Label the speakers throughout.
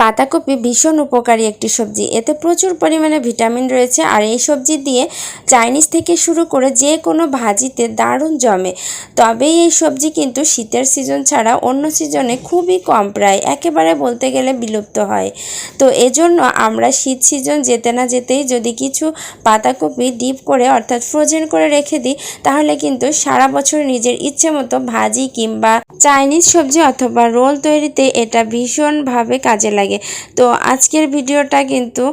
Speaker 1: পাতাকপি ভীষণ উপকারী একটি সবজি। এতে প্রচুর পরিমাণে ভিটামিন রয়েছে আর এই সবজি দিয়ে চাইনিজ থেকে শুরু করে যে কোনো ভাজিতে দারুণ জমে। তবে এই সবজি কিন্তু শীতের সিজন ছাড়া অন্য সিজনে খুবই কম প্রায়, একেবারে বলতে গেলে বিলুপ্ত হয়। তো এজন্য আমরা শীত সিজন যেতে না যেতেই যদি কিছু পাতাকপি ডিপ করে অর্থাৎ ফ্রোজেন করে রেখে দিই, তাহলে কিন্তু সারা বছর নিজের ইচ্ছে মতো ভাজি কিংবা চাইনিজ সবজি অথবা রোল তৈরিতে এটা ভীষণভাবে কাজে লাগে তো আজকের ভিডিওটা কিন্তু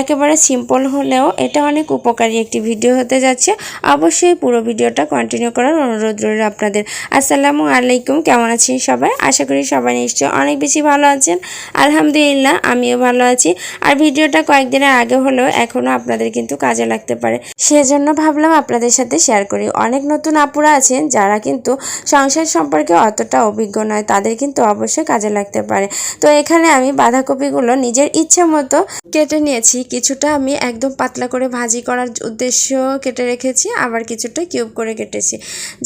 Speaker 1: একেবারে সিম্পল হলেও এটা অনেক উপকারী একটি ভিডিও হতে যাচ্ছে। অবশ্যই পুরো ভিডিওটা কন্টিনিউ করার অনুরোধ রইল আপনাদের। আসসালামু আলাইকুম, কেমন আছেন সবাই? আশা করি সবাই নিশ্চয়ই অনেক বেশি ভালো আছেন। আলহামদুলিল্লাহ, আমিও ভালো আছি। আর ভিডিওটা কয়েকদিনের আগে হলেও এখনও আপনাদের কিন্তু কাজে লাগতে পারে। সেজন্য ভাবলাম আপনাদের সাথে শেয়ার করি। অনেক নতুন আপুরা আছেন যারা কিন্তু সংসার সম্পর্কে অতটা অভিজ্ঞ নয়, তাদের কিন্তু অবশ্যই কাজে লাগতে পারে। তো এখানে আমি বাঁধাকপিগুলো নিজের ইচ্ছে মতো কেটে নিয়েছি। কিছুটা আমি একদম পাতলা করে ভাজি করার উদ্দেশ্য কেটে রেখেছি, আবার কিছুটা কিউব করে কেটেছি।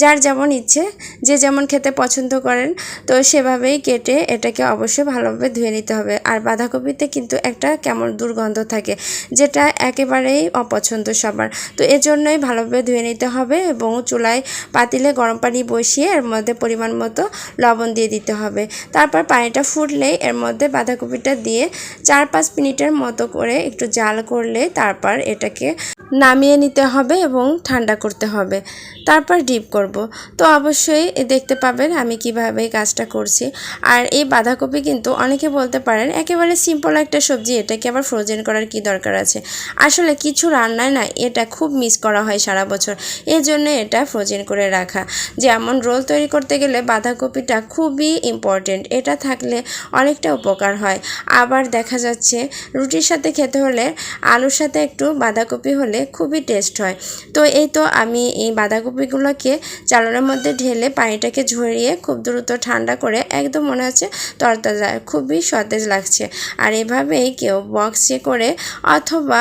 Speaker 1: যার যেমন ইচ্ছে, যে যেমন খেতে পছন্দ করেন, তো সেভাবেই কেটে এটাকে অবশ্যই ভালোভাবে ধুয়ে নিতে হবে। আর বাঁধাকপিতে কিন্তু একটা কেমন দুর্গন্ধ থাকে, যেটা একেবারেই অপছন্দ সবার। তো এজন্যই ভালোভাবে ধুয়ে নিতে হবে এবং চুলায় পাতিলে গরম পানি বসিয়ে এর মধ্যে পরিমাণ মতো লবণ দিয়ে দিতে হবে। তারপর পানিটা ফুটলেই এর মধ্যে বাঁধাকপিটা দিয়ে চার পাঁচ মিনিটের মতো করে একটু জাল করলে তারপর এটাকে নামিয়ে নিতে হবে এবং ঠান্ডা করতে হবে। তারপর ডিপ করব। তো অবশ্যই দেখতে পাবেন আমি কীভাবে কাজটা করছি। আর এই বাঁধাকপি কিন্তু অনেকে বলতে পারেন একেবারে সিম্পল একটা সবজি এটাকে আবার ফ্রোজেন করার কি দরকার আছে? আসলে কিছু রান্নায় না এটা খুব মিস করা হয় সারা বছর। এই জন্য এটা ফ্রোজেন করে রাখা। যেমন রোল তৈরি করতে গেলে বাঁধাকপিটা খুবই ইম্পর্টেন্ট এটা থাকলে অনেকটা উপকার হয়। আবার দেখা যাচ্ছে রুটির সাথে খেতে হলে আলুর সাথে একটু বাঁধাকপি হলে খুবই টেস্ট হয়। তো এই তো আমি এই বাঁধাকপিগুলোকে চালনের মধ্যে ঢেলে পানিটাকে ঝরিয়ে খুব দ্রুত ঠান্ডা করে একদম মনে হচ্ছে তরতাজা, খুবই সতেজ লাগছে। আর এভাবেই কেউ বক্সে করে অথবা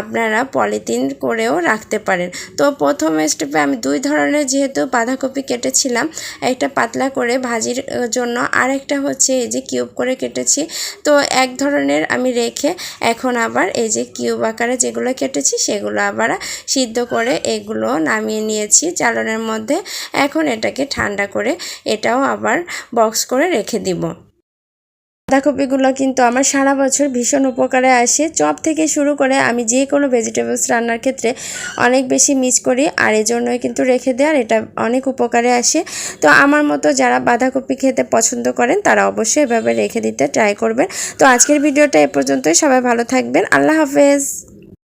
Speaker 1: আপনারা পলিথিন করেও রাখতে পারেন। তো প্রথম স্টেপে আমি দুই ধরনের যেহেতু বাঁধাকপি কেটেছিলাম, একটা পাতলা করে ভাজির জন্য আর একটা হচ্ছে এই যে কিউব করে কেটেছি। তো এক ধরনের আমি রেখে এখন আবার এই যে কিউব আকারে যেগুলো কেটেছি সেগুলো আবার সিদ্ধ করে এগুলো নামিয়ে নিয়েছি। চালনের মধ্যে এখন এটাকে ঠান্ডা করে এটাও আবার বক্স করে রেখে দিব। বাঁধাকপিগুলো কিন্তু আমার সারা বছর ভীষণ উপকারে আসে। চপ থেকে শুরু করে আমি যে কোনো ভেজিটেবলস রান্নার ক্ষেত্রে অনেক বেশি মিস করি। আর এই জন্যই কিন্তু রেখে দেওয়ার এটা অনেক উপকারে আসে। তো আমার মতো যারা বাঁধাকপি খেতে পছন্দ করেন, তারা অবশ্যই এভাবে রেখে দিতে ট্রাই করবেন। তো আজকের ভিডিওটা এ পর্যন্তই। সবাই ভালো থাকবেন। আল্লাহ হাফেজ।